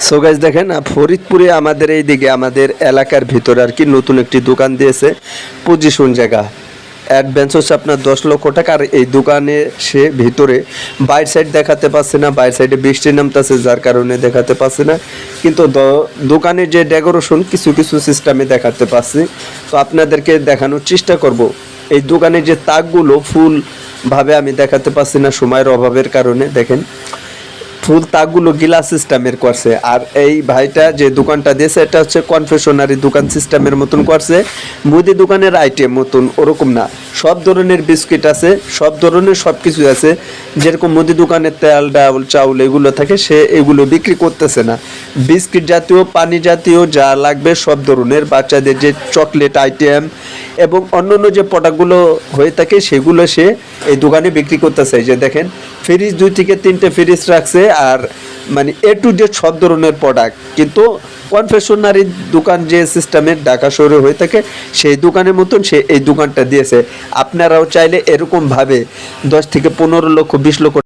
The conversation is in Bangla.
সো গাইজ দেখেন ফরিদপুরে আমাদের এই দিকে আমাদের এলাকার ভিতরে আর কি নতুন একটি দোকান দিয়েছে। পজিশন জায়গা। অ্যাডভান্স হচ্ছে আপনার দশ লক্ষ টাকা আর এই দোকানে সে ভিতরে বাইর সাইড দেখাতে পারছে না, বাইর সাইডে বৃষ্টি নামতেছে, যার কারণে দেখাতে পারছে না। কিন্তু দ- দোকানের যে ডেকোরেশন কিছু কিছু সিস্টেমে দেখাতে পারছি। তো আপনাদেরকে দেখানোর চেষ্টা করব। এই দোকানের যে তাকগুলো ফুল ভাবে আমি দেখাতে পারছি না, সময়ের অভাবের কারণে। দেখেন ফুল তাকগুলো গিলাস সিস্টেমের করছে। আর এই ভাইটা যে দোকানটা দিয়েছে, এটা হচ্ছে কনফেশনারি দোকান সিস্টেমের মতন করছে। মুদি দোকানের আইটেম মতন, ওরকম না। সব ধরনের বিস্কিট আছে, সব ধরনের সব কিছু আছে। যেরকম মুদি দোকানের তেল ডাল চাউল এগুলো থাকে, সে এগুলো বিক্রি করতেছে না। বিস্কিট জাতীয়, পানি জাতীয়, যা লাগবে, সব ধরনের। বাচ্চাদের যে চকলেট আইটেম এবং অন্যান্য যে প্রোডাক্টগুলো হয়ে থাকে, সেগুলো সে এই দোকানে বিক্রি করতেছে। যে দেখেন ফ্রিজ, দুই থেকে তিনটে ফ্রিজ রাখছে আর মানে এ টু ডে সব ধরনের প্রোডাক্ট কিন্তু কনফেশনারি দোকান যে সিস্টেমে ঢাকা শহরে হয়ে থাকে, সেই দোকানের মতন সে এই দোকানটা দিয়েছে। আপনারাও চাইলে এরকমভাবে দশ থেকে পনেরো লক্ষ, বিশ লক্ষ